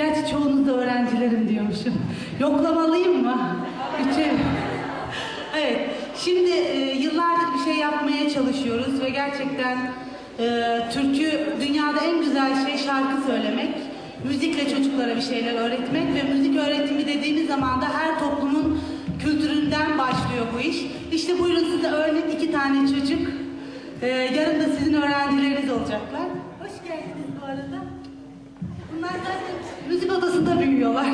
Gerçi çoğunuz da öğrencilerim diyormuşum. Yoklamalıyım mı? Üçü. Evet, şimdi e, yıllardır bir şey yapmaya çalışıyoruz ve gerçekten e, türkü dünyada en güzel şey şarkı söylemek, müzikle çocuklara bir şeyler öğretmek ve müzik öğretimi dediğimiz zaman da her toplumun kültüründen başlıyor bu iş. İşte buyurun size örnek iki tane çocuk. E, yarın da sizin öğrencileriniz olacaklar. Hoş geldiniz bu arada. Müzik odasında büyüyorlar.